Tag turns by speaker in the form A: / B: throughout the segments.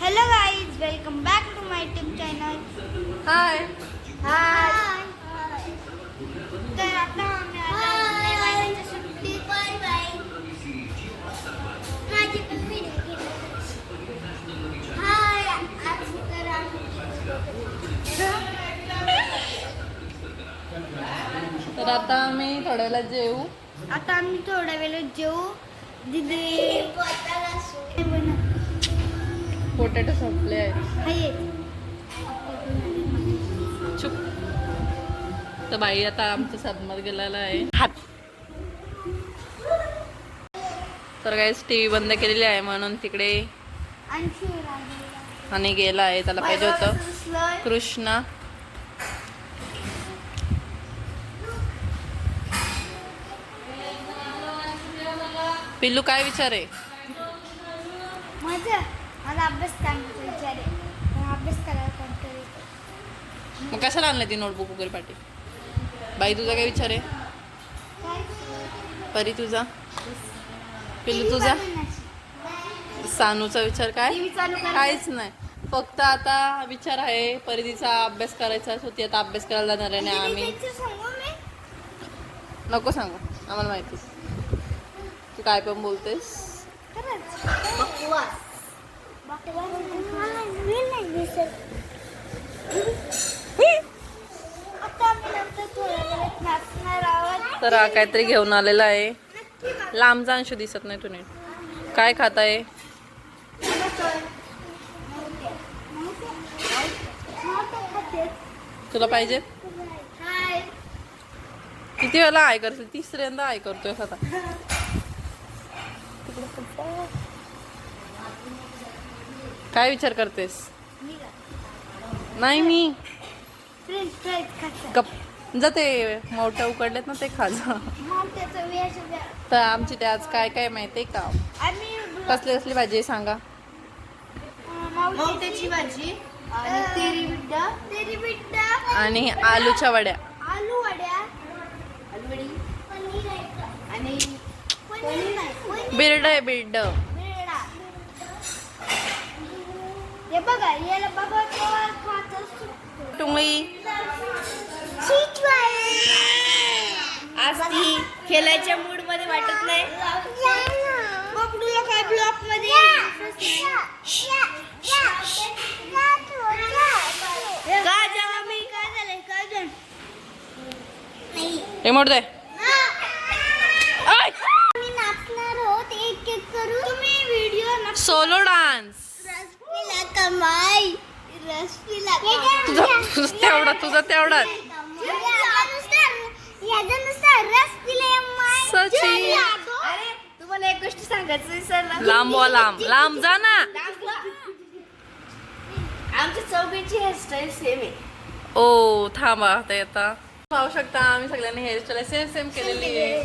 A: Hello guys welcome back to my YouTube channel
B: hi
A: hi तर आता आम्ही आलो मेघालयच्या सुट्टीत बाय बाय माझी पण video केली. हाय आज तर
B: तर आता आम्ही थोड्या वेळात जेवू
A: आता आम्ही थोड्या वेळात जेवू दिदी. बनव.
B: पोटॅटो संपले आहेत. चुप. तर बाई आता आमचा सदमत गेलेला आहे. हात. तर काय टी व्ही बंद केलेली आहे म्हणून तिकडे
A: आणि
B: गेला आहे त्याला पाहिजे होतं. कृष्णा. पिल्लू काय विचार आहे?
A: माझं अभ्यास करण्याचा विचार आहे. अभ्यास करायला.
B: मग कशाला आणलं ती नोटबुक वगैरे पाठी? बाई तुझा काय विचार आहे?
A: काय?
B: परी तुझा? पिल्लू तुझा? सानूचा विचार काय?
A: TV चालू करा.
B: काहीच नाही. फक्त आता विचार आहे परिधीचा अभ्यास करायचा सो ती आता अभ्यास करायला जाणार आहे आणि
A: दीदी,
B: आम्ही.
A: picture सांगू मी?
B: नको सांगू आम्हाला माहिती तू काय पण बोलतेस.
A: खरंच? बकवास.
B: तर हा काहीतरी घेऊन आलेला आहे.
A: नक्की
B: लांबचा अंश दिसत नाही तुने. काय खात आहे तुला पाहिजे? किती वेळा आय करशील? तिसऱ्यांदा आय करतोय आता. काय विचार करतेस. नाही मी. कप जा ते मोठ्या उकडलेत ना ते खा जा.
A: मग त्याचं वेश द्या.
B: तर आमची ते आज काय काय माहितीये का?
A: आम्ही
B: कसली कसली भाजी आहे सांगा.
A: मावट्याची भाजी. आणि तेरी बिड्डा तेरी बिड्डा
B: आणि आलूच्या वड्या.
A: आलू वड्या. आलू वडी पनीर आणि पनीर नाही
B: बिर्ड आहे बिरडा.
A: हे बघा याला बघा तेव्हा खात असतो?
B: टुंगळी.
A: आज ती खेळायच्या मूडमध्ये वाटत नाही. बबडूला काय ब्लॉकमध्ये का जेव्हा मी काय झालंय?
B: हे मोठ तुझा तुझं तेवढा तुझा तेवढा. सची.
A: अरे तुम्हाला एक गोष्ट सांगायचं
B: लांब. वा लांब लांब जा ना.
A: आमच्या चौघींची हेअरस्टाईल सेम आहे.
B: ओ थांबा ते आता पाहू शकता आम्ही सगळ्यांनी हेअरस्टाईल सेम सेम केलेली आहे.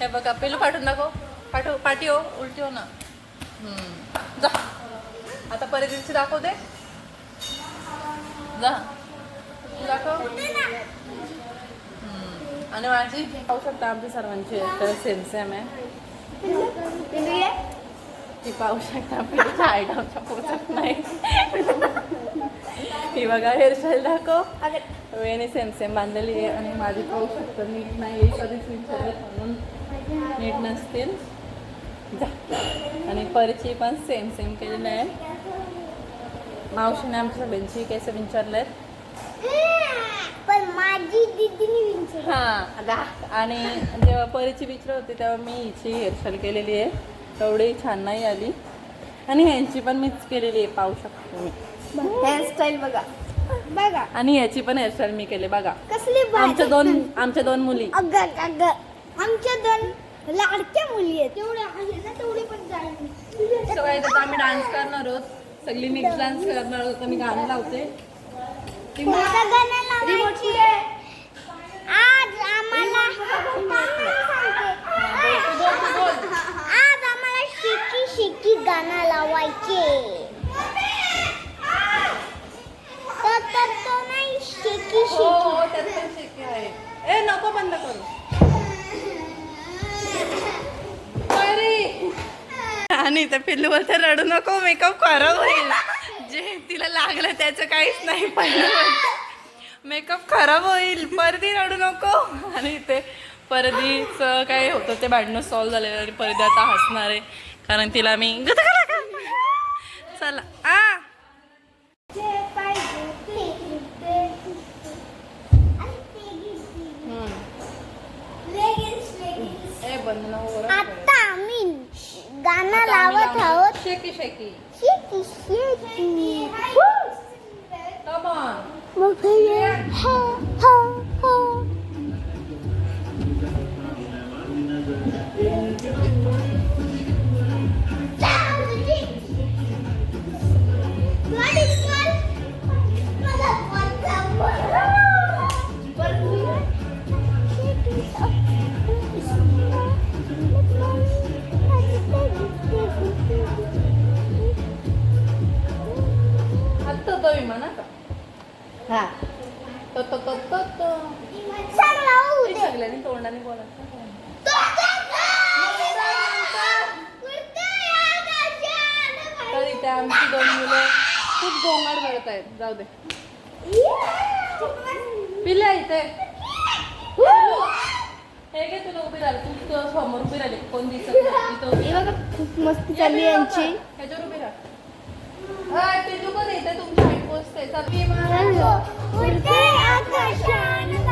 B: हे बघा पेलू पाठवून दाखव. पाठव पाठी हो उलटी हो ना. हम्म. जा. आता परिधीची दाखव दे. जा. दाखव. आणि माझी? पाहू शकता आमची सर्वांची. हेअरस्टाईल सेम सेम आहे. ती पाहू शकता पिढीच्या आयटमच्या पोचत नाही. ही बघा हेअरस्टाईल दाखव. वेणी सेम सेम बांधलेली आहे आणि माझी पाहू शकता नीट नाही कधीच विचारत म्हणून नीट नसतील. जा. आणि परची पण सेम सेम केलेलं आहे. मावशीने आमच्या सगळ्यांची केस विचारले
A: पण माझी दीदीने
B: हां. आणि जेव्हा परीची विचार होती तेव्हा मी हिची हेअरस्टाईल केलेली आहे. तेवढी छान नाही आली. आणि ह्यांची पण मीच केलेली आहे पाहू शकतो मी.
A: हेअरस्टाईल बघा. बघा.
B: आणि ह्याची पण हेअरस्टाईल मी केली बघा.
A: कसली.
B: आमच्या दोन आमच्या दोन मुली.
A: आमच्या दोन लाडक्या मुली आहेत. तेवढ्या आहे ना तेवढी पण
B: आम्ही डान्स करणार आहोत. सगळी मिक्स डान्स करणार तर मी गाणं लावते.
A: आज आम्हाला आज आम्हाला शिकी शिकी गाणं लावायचे. तर तो नाही शिकी
B: हो
A: शिकी.
B: नको बंद करू. आणि त्या पिल्लू तर रडू नको मेकअप खराब होईल. जे तिला लागलं त्याचं काहीच नाही पहिलं मेकअप खराब होईल परदी रडू नको. आणि ते परदीचं काय होतं ते भांडणं सॉल्व झालेलं आणि परदी आता हसणार आहे. कारण तिला मी चला आ. ए बंद नको करू.
C: आता आम्ही गाणं
B: आता आम्ही
C: लावत
B: लावणार.
C: आहोत
B: शेकी शेकी
C: शेती शेती
B: Come on.
C: हा.
B: तो तो तो तो तो.
C: चांगला होऊ
B: ते
C: दे
B: सगळ्यांनी तोंडाने बोलायचं. तर इथे आमची दोन मुलं खूप गोंगाट करत आहेत. जाऊ दे. पिल्या इथे. हे घे तुला उभी राहिली. तू तुझ्या समोर उभी राहिली. कोण दिसत नाही. इथं उभी
A: हे
B: राहा.
A: बघा खूप मस्ती चालली यांची.
B: ह्याच्यावर उभी राहा. हाय, पिल्लू पण इथे तुमची हाईट पोस्ट आहे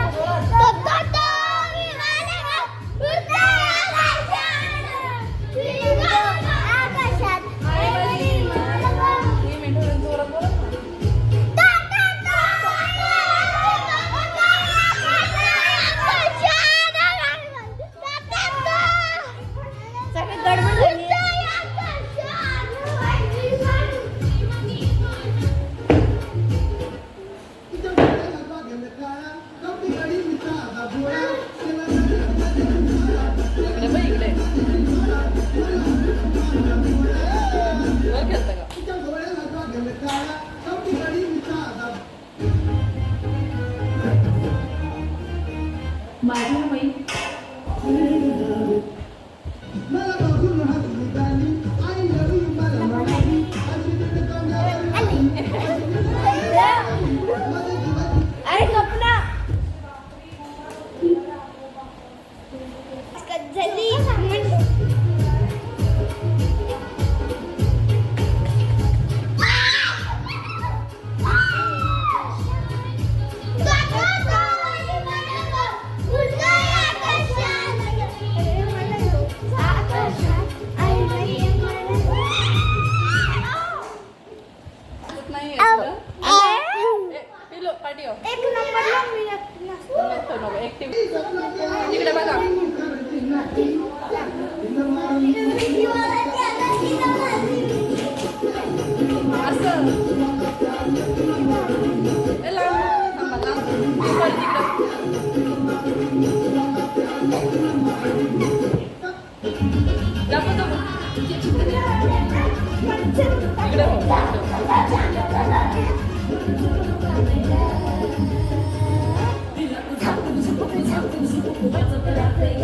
C: Bardzo podatny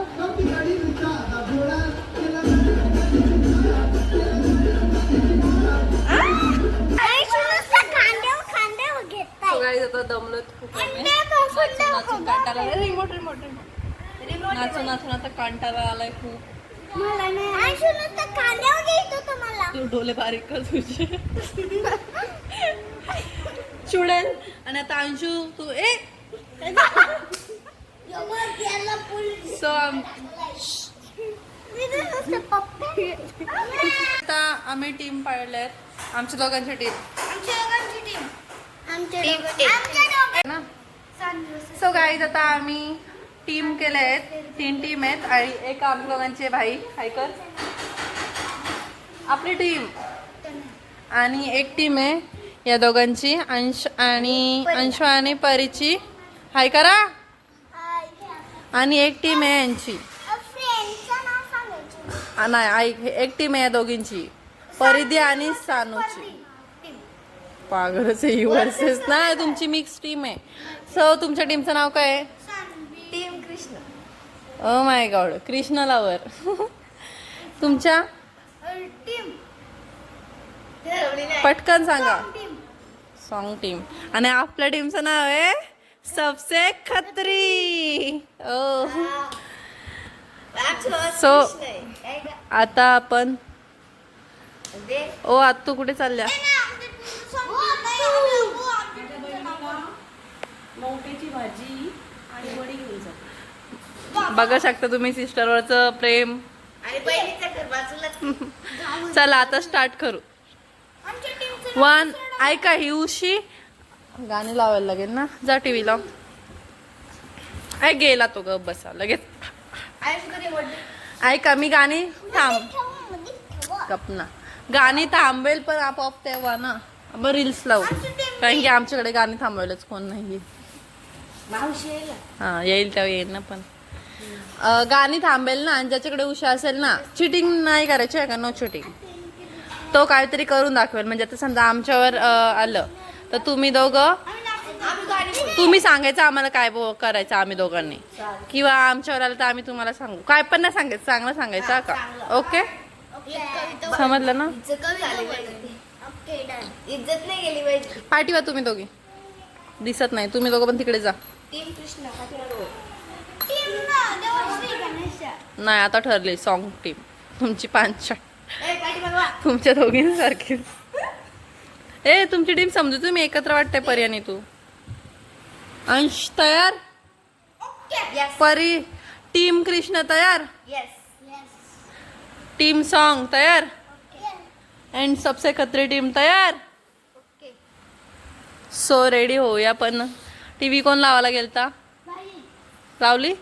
B: सगळ्या आता दमलं खूप नाचून नाचून
C: दाखव.
B: कांटाला रिमोट रिमोट रिमोट. नाचून नाचून आता कांटाला आलाय खूप.
C: मला नाही
B: तू डोले बारीक कर तुझे. चुडेल. आणि आता अंशू तू ए. सो आता आम्ही टीम पाळल्यात आमच्या दोघांच्या टीम ना? सो गाईज आता आम्ही टीम केले आहेत. तीन टीम आहेत आणि एक आम्ही दोघांचे भाई. हायकर आपली टीम आणि एक टीम आहे या दोघांची. अंश आणि अंशु आणि परीची. हाय करा. आणि एक टीम आहे यांची. नाही ऐक एक टीम आहे या दोघींची. परिधी आणि सानूची. पागलच आहे वर्सेस. नाही तुमची मिक्स टीम आहे. सो तुमच्या टीमचं नाव काय आहे?
A: Team Krishna.
B: Oh my god Krishna lover. तुमच्या? पटकन सांगा. सॉन्ग टीम आणि आपल्या टीमचं नाव आहे सबसे खत्री. ओ So- आता आपण ओ आता तू कुठे चालल्या?
C: मोठीची भाजी आणि वडी घेऊन जा
B: बघा शकता तुम्ही सिस्टरवरचं प्रेम. चला आता स्टार्ट करू. वन ऐका ही उशी. गाणी लावायला लागेल ना? जा टीव्ही लाव ऐ गेला तो ग बसा लगेच. ऐका मी गाणी थांब. गपना गाणी थांबेल पण आपोआप तेव्हा ना. मग रील्स लावू. कारण की आमच्याकडे गाणी थांबवायलाच कोण नाही. हा येईल तेव्हा येईल ना पण. गाणी थांबेल ना आणि ज्याच्याकडे उशा असेल ना चिटिंग नाही करायची आहे का? नो चिटिंग तो काहीतरी करून दाखवेल. म्हणजे आता समजा आमच्यावर आलं तर तुम्ही दोघं. तुम्ही सांगायचं आम्हाला काय बो- करायचं आम्ही दोघांनी. किंवा आमच्यावर आलं तर आम्ही तुम्हाला सांगू. काय पण नाही सांगायचं चांगलं सांगायचं का? ओके समजलं ना?
A: इज्जत नाही गेली पाहिजे.
B: पाठीवा तुम्ही दोघी. दिसत नाही. तुम्ही दोघं पण तिकडे जा.
A: टीम कृष्ण.
B: नाही आता ठरले सॉन्ग टीम तुमची पाच
A: वा.
B: तुमच्या दोघींसारखी ए तुमची टीम समजू तुम्ही एकत्र वाटते परी आणि तू. अंश तयार. परी टीम कृष्ण तयार. टीम सॉन्ग तयार? अँड सबसे खत्री टीम तयार. सो रेडी होऊया पण. टी व्ही कोण लावायला गेलता? लावली?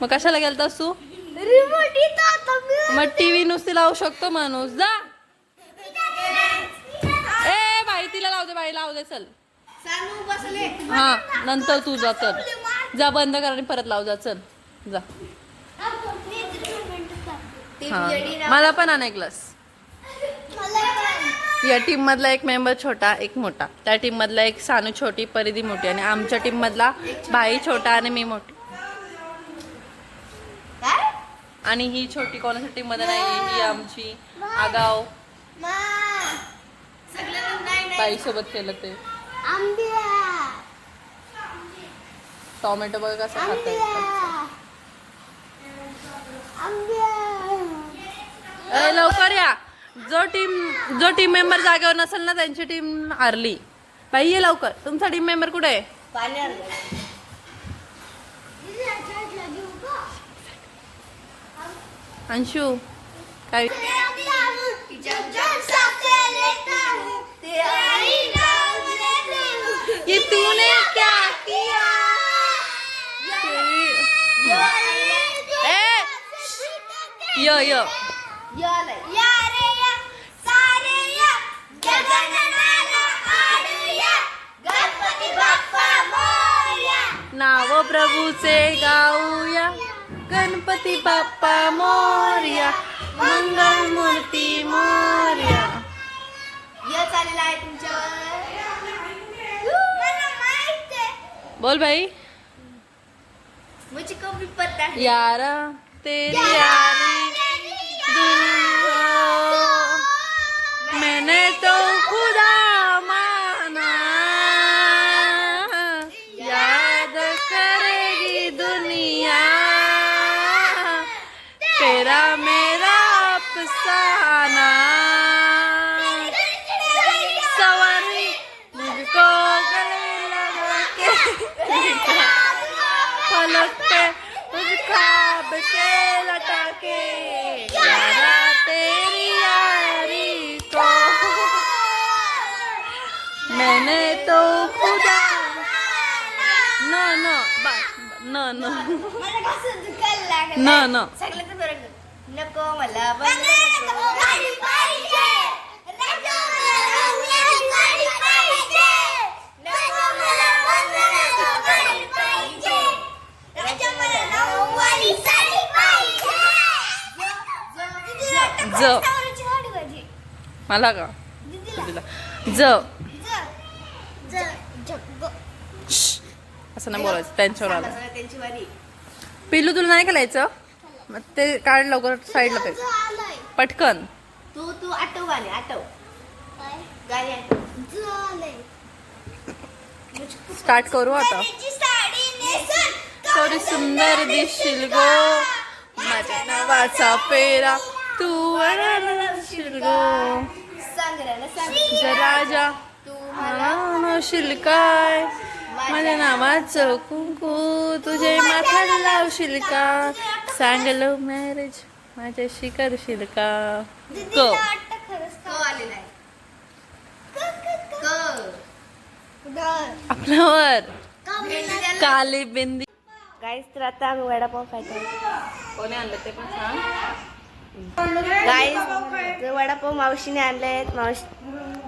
B: मग कशाला गेलतास तू? मग टी व्ही नुसती लावू शकतो माणूस. जा. ए बाई तिला लावू दे बाई लावू दे चल. हा नंतर तू जा चल. जा बंद कर आणि परत लाव जा चल. जा. हा. मला पण आणा ग्लास या टीम मधला एक मेंबर छोटा एक मोठा. त्या टीम मधला एक सानू छोटी परिधी मोठी आणि आमच्या टीम मधला बाई छोटा आणि मी मोठी. आणि ही छोटी कोणाच्या टीममध्ये नाही ही आमची आगाव.
A: सगळे जण नाही नाही.
B: बाई सोबत केलं ते. टोमॅटो बघा कसं खाता लवकर या. जो टीम जो टीम मेंबर जागेवर नसेल ना त्यांची टीम हारली. बाई ये लवकर. तुमचा टीम मेंबर कुठे आहे? अंशू काय? ये तूने क्या किया? ए य य. नाव प्रभूचे गाऊया गणपती बाप्पा मोर्या मंगल मूर्ती मोर्या.
A: यश आलेला आहे तुमच्यावर
B: बोल भाई
A: मुझे कभी पता है
B: यारा तेरी यारी. you. मैंने तो खुदा न न बस न न न न
A: नको मला
B: ज. मला का?
A: दीदीला.
B: तुला ज. असं नाही बोलायचं त्यांच्यावर आलं.
A: सांगा, त्यांची वारी.
B: पिल्लू तुला नाही करायचं मग ते काढ लवकर साईडला
A: आलंय.
B: पटकन.
A: तू तू गाणे गाणे आठव ज आलंय.
B: स्टार्ट करू आता. थोडी सुंदर दिसशील गो. माझ्या नावाचा पेरा तू वळशील गो
A: सांग रे ना, सांग.
B: जर
A: तू
B: म्हणशील काय माझ्या नावाचं कुंकू. तुझे माथ्याला लावशील का सांगलो मॅरेज माझ्याशी करशील का. आपल्यावर
A: ग.
B: काली बिंदी.
A: गाईस तर आता आम्ही वडापाव खायचो
B: कोणी आणलं ते पण सांग.
A: गाईस वडापाव मावशीने आणले आहेत मावशी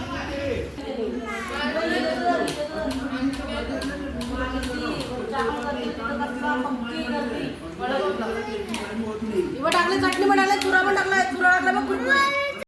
D: टाकले चटणी म्हणाले चुरा
A: पण
C: टाकला चुरा टाकला मग